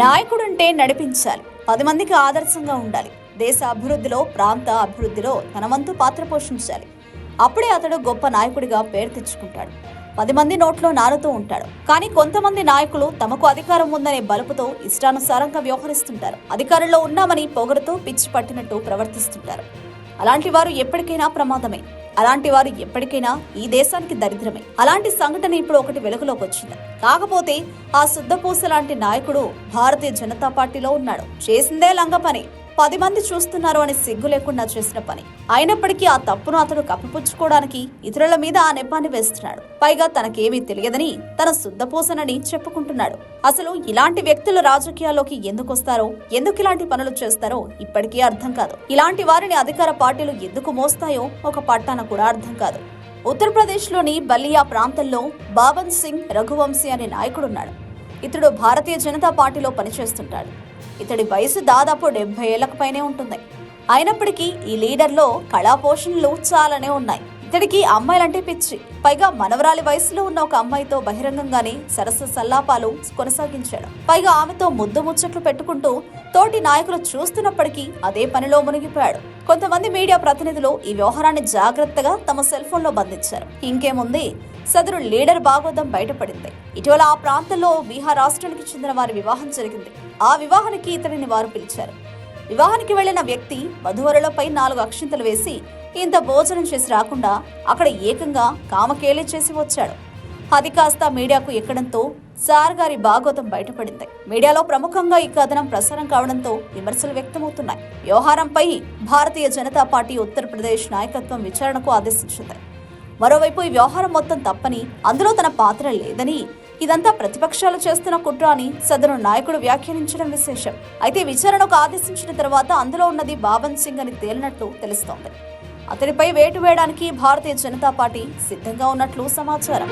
నాయకుడుంటే నడిపించాలి. పది మందికి ఆదర్శంగా ఉండాలి. దేశ అభివృద్ధిలో ప్రాంత అభివృద్ధిలో తన వంతు పాత్ర పోషించాలి. అప్పుడే అతడు గొప్ప నాయకుడిగా పేరు తెచ్చుకుంటాడు. పది మంది నోట్లో నారుతూ ఉంటాడు. కానీ కొంతమంది నాయకులు తమకు అధికారం ఉందనే బలుపుతో ఇష్టానుసారంగా వ్యవహరిస్తుంటారు. అధికారంలో ఉన్నామని పొగరుతో పిచ్చి పట్టినట్టు ప్రవర్తిస్తుంటారు. అలాంటి వారు ఎప్పటికైనా ప్రమాదమే. అలాంటి వారు ఎప్పటికైనా ఈ దేశానికి దరిద్రమే. అలాంటి సంఘటన ఇప్పుడు ఒకటి వెలుగులోకి వచ్చింది. కాకపోతే ఆ శుద్ధపూస లాంటి నాయకుడు భారతీయ జనతా పార్టీలో ఉన్నాడు. చేసిందే లంగ పని. పది మంది చూస్తున్నారు అని సిగ్గు లేకుండా చేసిన పని. అయినప్పటికీ ఆ తప్పును అతడు కప్పిపుచ్చుకోవడానికి ఇతరుల మీద ఆ నెపాన్ని వేస్తున్నాడు. పైగా తనకేమీ తెలియదని తన శుద్ధపోసనని చెప్పుకుంటున్నాడు. అసలు ఇలాంటి వ్యక్తులు రాజకీయాల్లోకి ఎందుకు వస్తారో ఎందుకు ఇలాంటి పనులు చేస్తారో ఇప్పటికీ అర్థం కాదు. ఇలాంటి వారిని అధికార పార్టీలు ఎందుకు మోస్తాయో ఒక పట్టాన కూడా అర్థం కాదు. ఉత్తరప్రదేశ్లోని బలియా ప్రాంతంలో బాబన్ సింగ్ రఘువంశీ అనే నాయకుడున్నాడు. ఇతడు భారతీయ జనతా పార్టీలో పనిచేస్తుంటాడు. ఇతడి వయసు దాదాపు డెబ్బై ఏళ్ళకు పైనే ఉంటుంది. అయినప్పటికీ ఈ లీడర్లో కళా పోషణలు చాలానే ఉన్నాయి. ఇతడికి అమ్మాయిలంటే పిచ్చి. పైగా మనవరాలి వయసులో ఉన్న ఒక అమ్మాయితో బహిరంగంగానే సరస్సు సల్లాపాలు కొనసాగించాడు. పైగా ఆమెతో ముద్దు ముచ్చట్లు పెట్టుకుంటూ తోటి నాయకులు చూస్తున్నప్పటికీ అదే పనిలో మునిగిపోయాడు. కొంతమంది మీడియా ప్రతినిధులు ఈ వ్యవహారాన్ని జాగ్రత్తగా తమ సెల్ బంధించారు. ఇంకేముంది? సదరు లీడర్ భాగవతం బయటపడింది. ఇటీవల ఆ ప్రాంతంలో బీహార్ రాష్ట్రానికి చెందిన వారి వివాహం జరిగింది. ఆ వివాహానికి ఇతడిని వారు పిలిచారు. వివాహానికి వెళ్ళిన వ్యక్తి వధువరులపై నాలుగు అక్షింతలు వేసి ఇంత భోజనం చేసి రాకుండా అక్కడ ఏకంగా కామకేలే చేసి వచ్చాడు. అది కాస్త మీడియాకు ఎక్కడంతో సార్ గారి భాగవతం బయటపడింది. మీడియాలో ప్రముఖంగా ఈ కథనం ప్రసారం కావడంతో విమర్శలు వ్యక్తమవుతున్నాయి. వ్యవహారంపై భారతీయ జనతా పార్టీ ఉత్తరప్రదేశ్ నాయకత్వం విచారణకు ఆదేశించింది. మరోవైపు ఈ వ్యవహారం మొత్తం తప్పని అందులో తన పాత్ర లేదని ఇదంతా ప్రతిపక్షాలు చేస్తున్న కుట్ర అని సదరు నాయకుడు వ్యాఖ్యానించడం విశేషం. అయితే విచారణకు ఆదేశించిన తర్వాత అందులో ఉన్నది బాబన్ సింగ్ అని తేలినట్లు తెలుస్తోంది. అతడిపై వేటు వేయడానికి భారతీయ జనతా పార్టీ సిద్ధంగా ఉన్నట్లు సమాచారం.